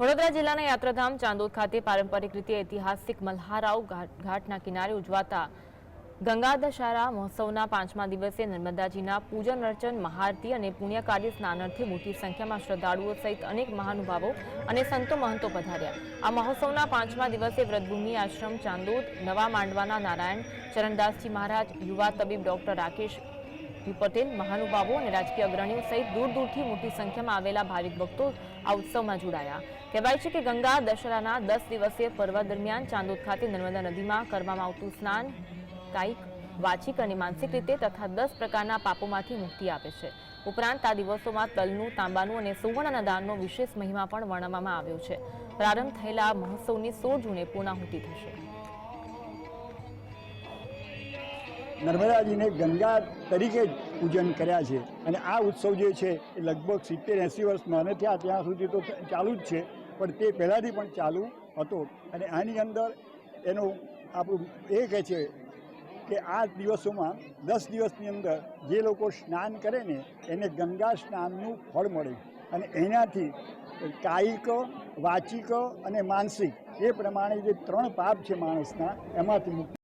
વડોદરા જિલ્લાના યાત્રાધામ, ચાંદોદ ખાતે પારંપરિક રીતે ઐતિહાસિક મલ્હારાવ ઘાટ- ઘાટના કિનારે ઉજવાતા ગંગા દશહરા મહોત્સવના પાંચમા દિવસે નર્મદાજીના પૂજન અર્ચન મહારતી અને પુણ્ય કાર્ય મોટી સંખ્યામાં શ્રદ્ધાળુઓ સહિત અનેક મહાનુભાવો અને સંતો મહંતો પધાર્યા. આ મહોત્સવના પાંચમા દિવસે વ્રતભૂમિ, આશ્રમ, ચાંદોદ, નવા માંડવાના નારાયણ, ચરણદાસજી મહારાજ, યુવા તબીબ ડોક્ટર રાકેશ યુ પટેલ, મહાનુભાવો અને રાજકીય અગ્રણીઓ સહિત દૂર દૂરથી મોટી સંખ્યામાં આવેલા ભાવિક ભક્તો આ ઉત્સવમાં જોડાયા. કહેવાય છે કે ગંગા દશરાના દસ દિવસીય પર્વ દરમિયાન ચાંદોદ ખાતે નર્મદા નદીમાં કરવામાં આવતું સ્નાન, કાયિક, વાચિક અને માનસિક રીતે તથા દસ પ્રકારના પાપોમાંથી મુક્તિ આપે છે. ઉપરાંત આ દિવસોમાં તલનું, તાંબાનું અને સુવર્ણના દાનનો વિશેષ મહિમા પણ વર્ણવવામાં આવ્યો છે. પ્રારંભ થયેલા મહોત્સવની સોળ જૂને પૂર્ણાહુતિ થશે. નર્મદાજીને ગંગા તરીકે જ પૂજન કર્યા છે. અને આ ઉત્સવ જે છે એ લગભગ સિત્તેર એંસી વર્ષ માને થયા ત્યાં સુધી તો ચાલુ જ છે. પણ તે પહેલાંથી પણ ચાલુ હતો. અને આની અંદર એનું આપણું એ કહે છે કે આ દિવસોમાં દસ દિવસની અંદર જે લોકો સ્નાન કરે ને, એને ગંગા સ્નાનનું ફળ મળે. અને એનાથી કાયિક, વાચિક અને માનસિક એ પ્રમાણે જે ત્રણ પાપ છે માણસના, એમાંથી